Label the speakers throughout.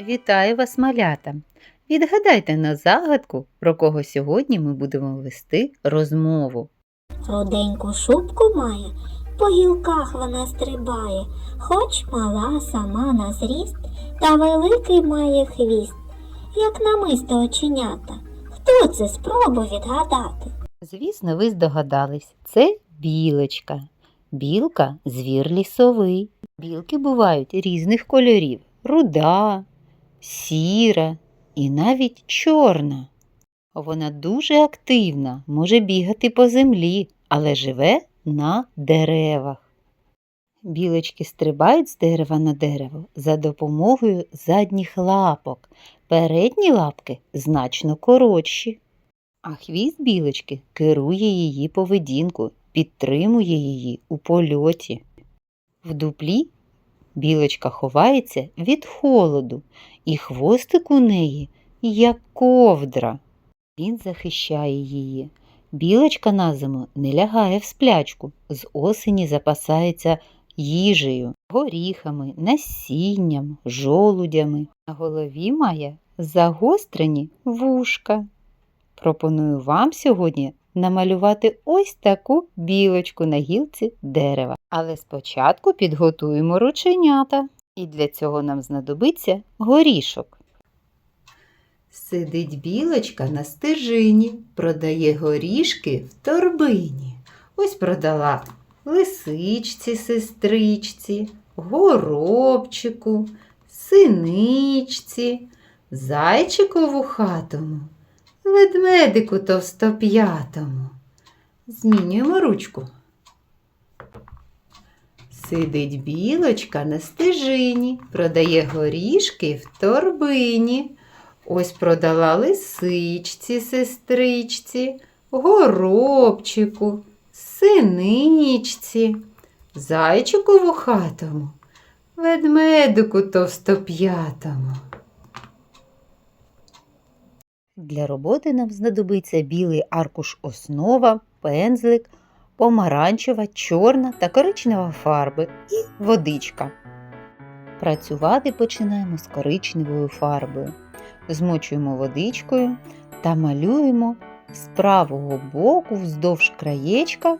Speaker 1: Вітаю вас, малята! Відгадайте на загадку, про кого сьогодні ми будемо вести розмову.
Speaker 2: Руденьку шубку має, по гілках вона стрибає, хоч мала сама на зріст, та великий має хвіст, як намисто оченята. Хто це спробуй відгадати?
Speaker 1: Звісно, ви здогадались, це білочка. Білка звір лісовий. Білки бувають різних кольорів: руда, сіра і навіть чорна. Вона дуже активна, може бігати по землі, але живе на деревах. Білочки стрибають з дерева на дерево за допомогою задніх лапок. Передні лапки значно коротші. А хвіст білочки керує її поведінку, підтримує її у польоті. В дуплі білочка ховається від холоду, і хвостик у неї як ковдра. Він захищає її. Білочка на зиму не лягає в сплячку, з осені запасається їжею, горіхами, насінням, жолудями. На голові має загострені вушка. Пропоную вам сьогодні намалювати ось таку білочку на гілці дерева. Але спочатку підготуємо рученята. І для цього нам знадобиться горішок. Сидить білочка на стежині, продає горішки в торбині. Ось продала лисичці, сестричці, горобчику, синичці, зайчику вухатому, ведмедику товстоп'ятому. Змінюємо ручку. Сидить білочка на стежині, продає горішки в торбині. Ось продала лисичці, сестричці, горобчику, синичці, зайчику вухатому, ведмедику товстоп'ятому. Для роботи нам знадобиться білий аркуш основа, пензлик, помаранчева, чорна та коричнева фарби і водичка. Працювати починаємо з коричневою фарбою. Змочуємо водичкою та малюємо з правого боку вздовж краєчка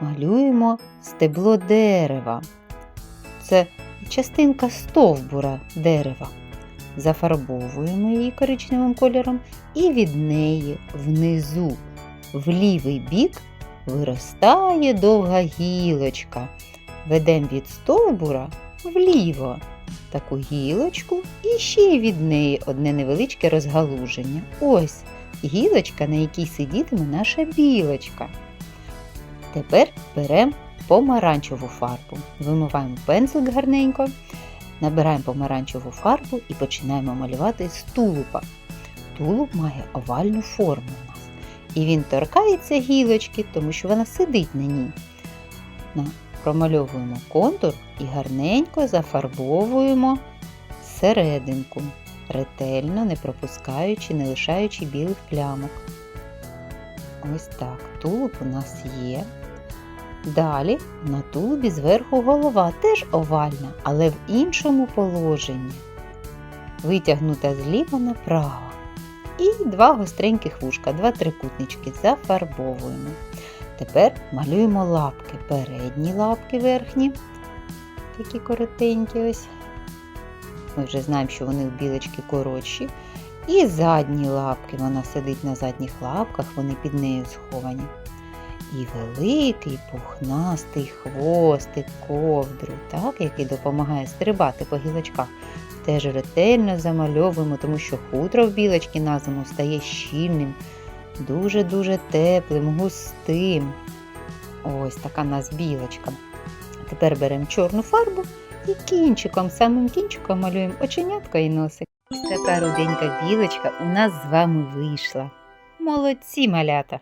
Speaker 1: малюємо стебло дерева. Це частинка стовбура дерева. Зафарбовуємо її коричневим кольором і від неї внизу в лівий бік виростає довга гілочка. Ведемо від стовбура вліво таку гілочку і ще й від неї одне невеличке розгалуження. Ось гілочка, на якій сидітиме наша білочка. Тепер беремо помаранчеву фарбу. Вимиваємо пензлик гарненько, набираємо помаранчеву фарбу і починаємо малювати з тулупа. Тулуб має овальну форму у нас. І він торкається гілочки, тому що вона сидить на ній. Промальовуємо контур і гарненько зафарбовуємо серединку, ретельно, не пропускаючи, не лишаючи білих плямок. Ось так, тулуб у нас є. Далі на тулубі зверху голова теж овальна, але в іншому положенні. Витягнута зліва направо. І два гостреньких вушка, два трикутнички зафарбовуємо. Тепер малюємо лапки. Передні лапки верхні, такі коротенькі ось. Ми вже знаємо, що вони в білочки коротші. І задні лапки. Вона сидить на задніх лапках, вони під нею сховані. І великий пухнастий хвостик ковдру, так, який допомагає стрибати по гілочках. Теж ретельно замальовуємо, тому що хутро в білочки на зиму стає щільним, дуже-дуже теплим, густим. Ось така нас білочка. Тепер беремо чорну фарбу і кінчиком, самим кінчиком малюємо оченятка і носик. Така руденька білочка у нас з вами вийшла. Молодці малята!